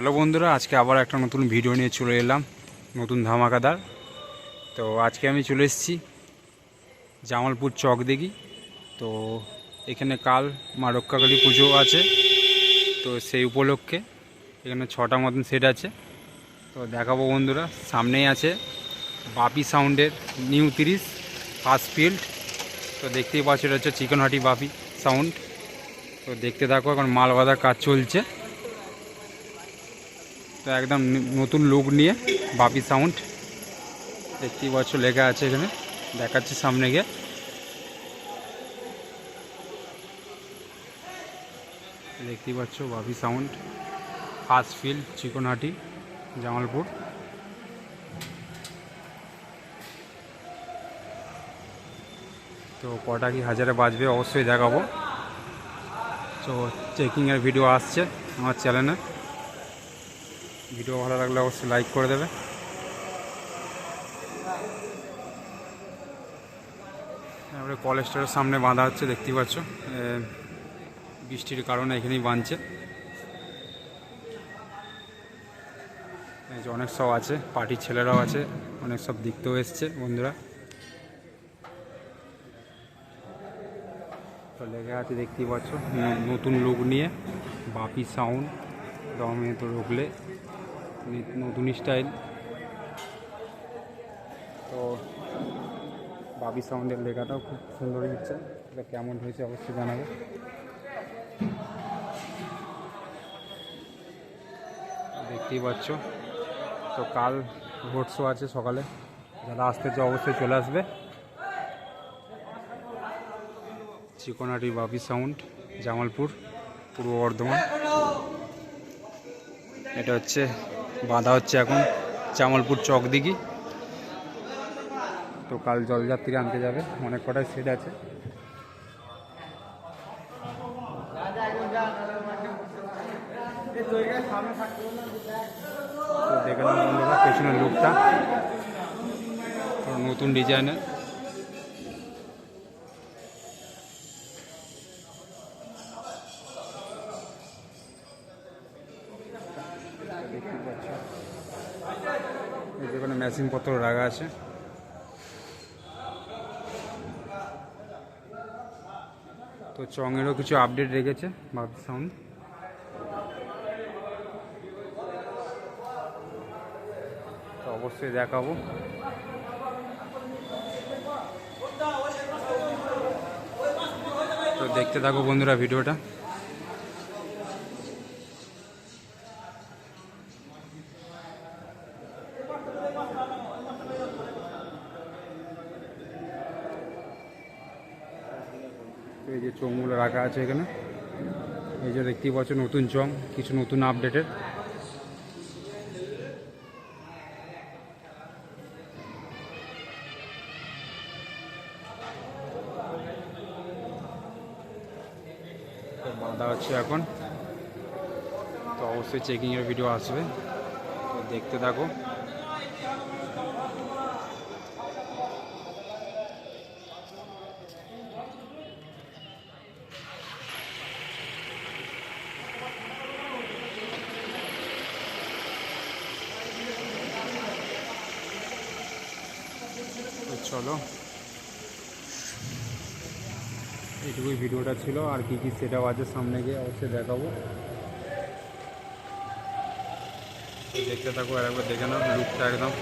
Hello বন্ধুরা, আজকে আবার একটা নতুন ভিডিও নিয়ে চলে এলাম, নতুন ধামাকাদার। তো আজকে আমি চলে এসেছি জামালপুর চক দেখি তো এখানে কাল মা রক্ষাকালী পুজো আছে, তো সেই উপলক্ষে এখানে ছটা মতন সেট আছে। তো দেখাবো বন্ধুরা, সামনেই আছে বাপি সাউন্ডের নিউ তিরিশ ফার্স্ট ফিল্ড তো দেখতেই পাচ্ছ এটা হচ্ছে চিকনহাটি বাপি সাউন্ড। তো দেখতে থাকো, এখন মাল বাঁধার কাজ চলছে। তো একদম নতুন লুক নিয়ে বাপি সাউন্ড দেখতেই পাচ্ছ লেখা আছে এখানে। দেখাচ্ছি সামনে গিয়ে। দেখতেই পাচ্ছ Bapi sound first field Chikanhati, Jamalpur. তো কটা কি হাজারে বাজবে অবশ্যই দেখাবো। তো চেকিংয়ের ভিডিও আসছে আমার চ্যানেলে ভিডিও ভালো লাগলে অবশ্যই লাইক করে দেবে। তারপরে কলেজটার সামনে বাঁধা হচ্ছে, দেখতেই পাচ্ছ। বৃষ্টির কারণে এখানেই বাঁধছে। যে অনেক সব আছে, পার্টির ছেলেরাও আছে, অনেক সব দেখতেও এসছে বন্ধুরা। তো লেগে আছে, দেখতেই পাচ্ছ, নতুন লুক নিয়ে, বাপি সাউন্ড দমে তো রুগলে। নতুন স্টাইল তো বাবি সাউন্ডের লেখাটাও খুব সুন্দর হচ্ছে এটা কেমন হয়েছে অবশ্যই জানাবে। দেখতেই পাচ্ছ। তো কাল রোড শো আছে সকালে। যারা আসতে চাও অবশ্যই চলে আসবে। চিকনাটি বাবি সাউন্ড জামালপুর, পূর্ব বর্ধমান। এটা হচ্ছে বাঁধা হচ্ছে এখন চামলপুর চক দিঘি। তো কাল জলযাত্রী আনতে যাবে, অনেক কটাই সেট আছে। তো দেখে নাও বন্ধুরা, পেছনের লুকটা নতুন ডিজাইনের এই যেখানে মেশিন পত্র রাখা আছে। তো চঙেরও কিছু আপডেট রেখেছে ভাবি সাউন্ড তো অবশ্যই দেখাবো। তো দেখতে থাকো বন্ধুরা ভিডিওটা। এই যে চোঙগুলো রাখা আছে এখানে। এই যে দেখতেই পাচ্ছ নতুন চং, কিছু নতুন আপডেটের বাঁধা হচ্ছে এখন। তো অবশ্যই চেকিংয়ের ভিডিও আসবে। তো দেখতে থাকো তো চলো। এইটুকুই ভিডিওটা ছিল, আর কি কি সেটাও আছে সামনে গিয়ে অবশ্যই দেখাবো। দেখতে থাকো, আর একবার দেখে নাও লুকটা একদম।